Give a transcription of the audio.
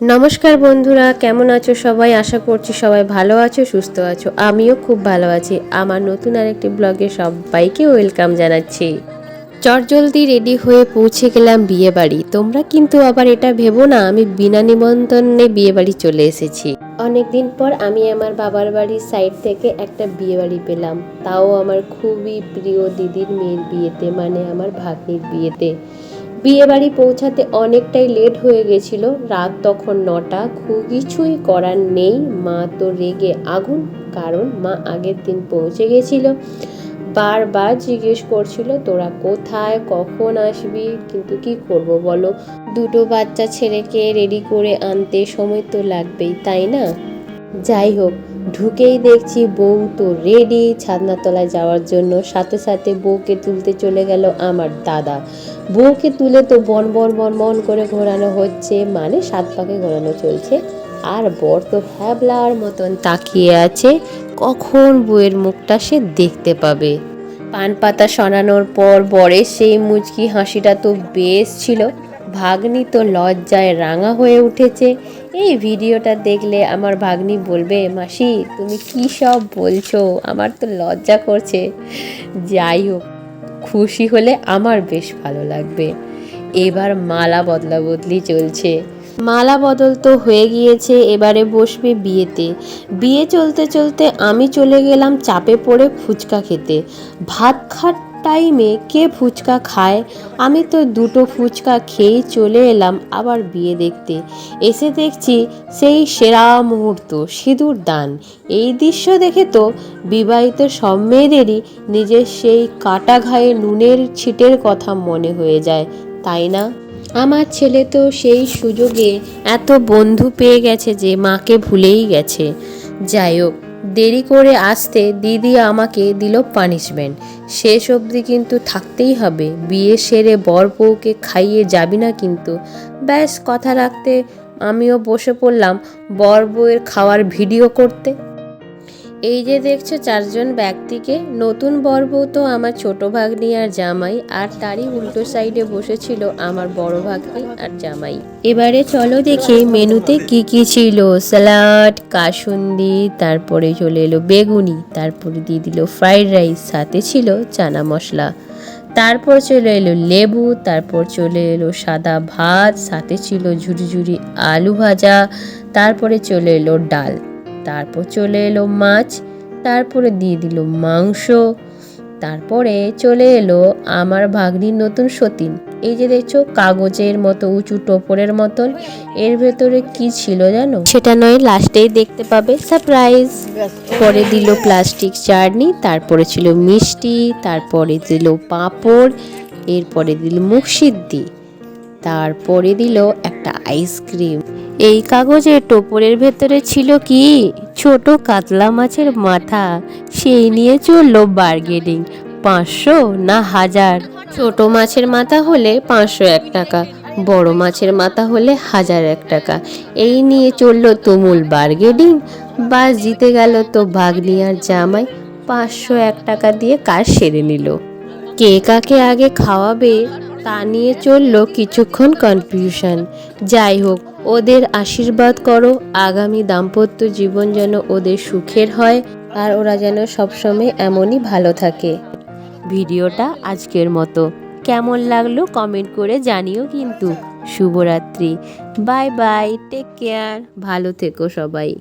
নমস্কার বন্ধুরা, কেমন আছো সবাই? আশা করছি সবাই ভালো আছো, সুস্থ আছো। আমিও খুব ভালো আছি। আমার নতুন আরেকটি ব্লগে সবাইকে ওয়েলকাম জানাচ্ছি। চটজলদি রেডি হয়ে পৌঁছে গেলাম বিয়ে বাড়ি তোমরা কিন্তু আবার এটা ভেবো না, আমি বিনা নিমন্ত্রণে বিয়ে বাড়ি চলে এসেছি। অনেকদিন পর আমি আমার বাবার বাড়ির সাইড থেকে একটা বিয়ে বাড়ি পেলাম। তাও আমার খুবই প্রিয় দিদির মেয়ের বিয়েতে মানে আমার ভাগ্নির বিয়েতে। বিয়ে বাড়ি পৌঁছাতে অনেকটাই লেট হয়ে গেছিল। রাত তখন নটা। খুব কিছুই করার নেই। মা তো রেগে আগুন, কারণ মা আগের দিন পৌঁছে গেছিল। বারবার জিজ্ঞেস করছিল, তোরা কোথায়? কখন আসবি? কিন্তু কি করব বলো? দুটো বাচ্চা ছেলেকে রেডি করে আনতে সময় তো লাগবেই, তাই না? যাই হোক ঢুকেই দেখছি বউ তো রেডি ছাদনাতলায় যাওয়ার জন্য। সাথে সাথে বউকে তুলতে চলে গেল আমার দাদা। বউকে তুলে তো বন বন বন বন করে ঘোরানো হচ্ছে মানে সাত পাকে ঘোরানো চলছে। আর বর তো হ্যাবলার মতন তাকিয়ে আছে, কখন বউয়ের মুখটা সে দেখতে পাবে। পান পাতা সরানোর পর বরের সেই মুচকি হাসিটা তো বেশ ছিল। ভাগ্নি তো লজ্জায় রাঙা হয়ে উঠেছে। এই ভিডিওটা দেখলে আমার ভাগ্নি বলবে, মাসি, তুমি কি সব বলছো? আমার তো লজ্জা করছে। যাই হোক, খুশি হলে আমার বেশ ভালো লাগবে। এবার মালা বদলা বদলি চলছে। মালা বদল তো হয়ে গিয়েছে, এবারে বসবে বিয়েতে। বিয়ে চলতে চলতে আমি চলে গেলাম চাপে পড়ে ফুচকা খেতে। ভাত খাট টাইমে কে ফুচকা খায়। আমি তো দুটো ফুচকা খেয়েই চলে এলাম আবার বিয়ে দেখতে। এসে দেখছি সেই সেরা মুহূর্ত, সিঁদুর দান। এই দৃশ্য দেখে তো বিবাহিত সব মেয়েদেরই নিজের সেই কাটা ঘায়ে নুনের ছিটের কথা মনে হয়ে যায়, তাই না? আমার ছেলে তো সেই সুযোগে এত বন্ধু পেয়ে গেছে যে মাকে ভুলেই গেছে। যাই হোক দেরি করে আসতে দিদি আমাকে দিল পানিশমেন্ট। শেষ অবধি কিন্তু থাকতেই হবে। বিয়ে সেরে বর বউকে খাইয়ে যাবি না কিন্তু। ব্যাস, কথা রাখতে আমিও বসে পড়লাম বর বউয়ের খাওয়ার ভিডিও করতে। এই যে দেখছ চারজন ব্যক্তিকে, নতুন বর বউ তো আমার ছোট ভাগ্নি আর জামাই, আর তারই উল্টো সাইডে বসেছিল আমার বড় ভাগ্নি আর জামাই। এবারে চলো দেখি মেনুতে কি কি ছিল। স্যালাড কাসুন্দি, তারপরে চলে এলো বেগুনি, তারপরে দিয়ে দিল ফ্রাইড রাইস সাথে ছিল চানা মশলা। তারপর চলে এলো লেবু, তারপর চলে এলো সাদা ভাত, সাথে ছিল ঝুড়ি আলু ভাজা, তারপরে চলে এলো ডাল। তারপর চলে এলো মাছ, তারপরে দিয়ে দিল মাংস, তারপরে চলে এলো আমার ভাগ্নির নতুন সতীন। এই যে দেখছ, কাগজের মতো, উঁচু টোপরের মতন, এর ভেতরে কি ছিল জানো? সেটা নয়, লাস্টেই দেখতে পাবে সারপ্রাইজ পরে দিল প্লাস্টিক চাটনি, তারপরে ছিল মিষ্টি, তারপরে দিল পাঁপড়, এরপরে দিল মুখ সিদ্ধি, তারপরে দিল একটা আইসক্রিম এই কাগজের টোপরের ভেতরে ছিল কি? ছোট কাতলা মাছের মাথা। সেই নিয়ে চলল বার্গেনিং। পাঁচশো না হাজার? ছোট মাছের মাথা হলে পাঁচশো এক টাকা, বড় মাছের মাথা হলে হাজার এক টাকা। এই নিয়ে চলল তুমুল বার্গেনিং। বা জিতে গেল তো ভাগ্নি জামাই। পাঁচশো এক টাকা দিয়ে কাজ সেরে নিল। কে কাকে আগে খাওয়াবে? তা নিয়ে চলল কিছুক্ষণ কনফিউশন যাই হোক, ওদের আশীর্বাদ করো, আগামী দাম্পত্য জীবন যেন ওদের সুখের হয় আর ওরা যেন সবসময় এমনই ভালো থাকে। ভিডিওটা আজকের মতো। কেমন লাগল কমেন্ট করে জানিও কিন্তু। শুভরাত্রি। বাই বাই টেক কেয়ার ভালো থেকো সবাই।